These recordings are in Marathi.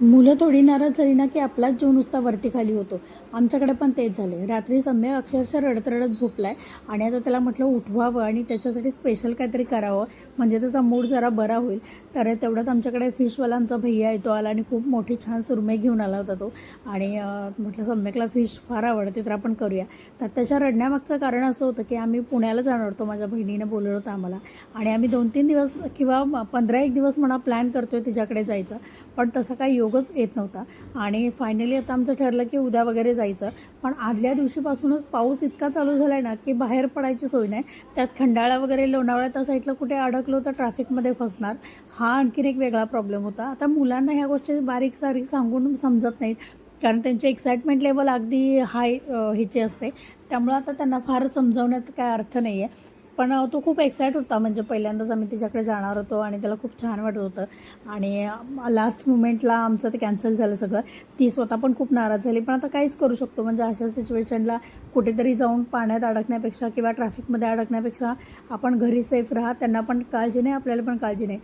मुलं थोडी नाराज झाली ना की आपलाच जीव नुसता वरती खाली होतो. आमच्याकडे पण तेच झाले रात्री सम्य अक्षरशः रडत रडत झोपलाय आणि आता त्याला म्हटलं उठवावं आणि त्याच्यासाठी स्पेशल काहीतरी करावं. म्हणजे त्याचा मूड जरा बरा होईल. तर तेवढ्यात आमच्याकडे फिशवाला आमचा भैया येतो आला आणि खूप मोठी छान सुरमई घेऊन आला होता तो. आणि म्हटलं सम्यकला फिश फार आवडते तर आपण करूया. तर त्याच्या रडण्यामागचं कारण असं होतं की आम्ही पुण्याला जाणार होतो. माझ्या बहिणीनं बोलवलं होतं आम्हाला. आणि आम्ही दोन तीन दिवस किंवा पंधरा एक दिवस म्हणा प्लॅन करतोय तिच्याकडे जायचं. पण तसं काही योगच येत नव्हता. आणि फायनली आता आमचं ठरलं की उद्या वगैरे जायचं. पण आदल्या दिवशीपासूनच पाऊस इतका चालू झाला आहे ना की बाहेर पडायची सोय नाही. त्यात खंडाळा वगैरे लोणावळा त्या साईडला कुठे अडकलो तर ट्रॅफिकमध्ये फसणार. हा आणखीन एक वेगळा प्रॉब्लेम होता. आता मुलांना ह्या गोष्टी बारीक सारीक सांगून समजत नाहीत. कारण त्यांची एक्साइटमेंट लेवल अगदी हाय ह्याची असते. त्यामुळं आता त्यांना फार समजवण्यात काय अर्थ नाही आहे पण तो खूप एक्साइट होता. म्हणजे पहिल्यांदाच आम्ही तिच्याकडे जाणार होतो आणि त्याला खूप छान वाटत होतं. आणि लास्ट मुमेंटला आमचं ते कॅन्सल झालं सगळं. ती स्वतः पण खूप नाराज झाली. पण आता काहीच करू शकतो. म्हणजे अशा सिच्युएशनला कुठेतरी जाऊन पाण्यात अडकण्यापेक्षा किंवा ट्रॅफिकमध्ये अडकण्यापेक्षा आपण घरी सेफ राहा. त्यांना पण काळजी नाही आपल्याला पण काळजी नाही.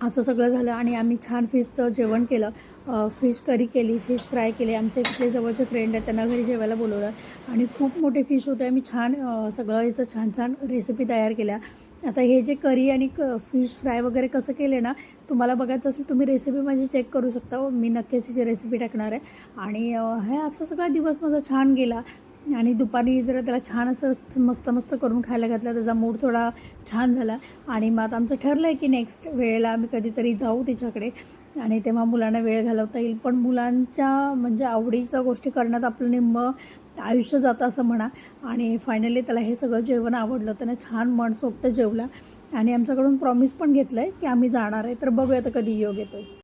असं सगळं झालं आणि आम्ही छान फिशचं जेवण केलं. फिश करी केली फिश फ्राय केली. आमच्या इथले जवळचे फ्रेंड आहेत त्यांना घरी जेवायला बोलवलं. आणि खूप मोठे फिश होते. आम्ही छान सगळं याचं छान छान रेसिपी तयार केल्या. आता हे जे करी आणि क फिश फ्राय वगैरे कसं केले ना तुम्हाला बघायचं असेल तुम्ही रेसिपी माझी चेक करू शकता. मी नक्कीच हिची रेसिपी टाकणार आहे. आणि हे असा सगळा दिवस माझा छान गेला. आणि दुपारी जरा त्याला छान असं मस्त मस्त करून खायला घातलं त्याचा मूड थोडा छान झाला. आणि मग आता आमचं ठरलं आहे की नेक्स्ट वेळेला आम्ही कधीतरी जाऊ तिच्याकडे. आणि तेव्हा मुलांना वेळ घालवता येईल. पण मुलांच्या म्हणजे आवडीच्या गोष्टी करण्यात आपलं निम्म आयुष्य जातं असं म्हणा. आणि फायनली त्याला हे सगळं जेवण आवडलं त्यानं छान मनसोक्त जेवला. आणि आमच्याकडून प्रॉमिस पण घेतलं आहे की आम्ही जाणार आहे. तर बघूया आता कधी योग येतो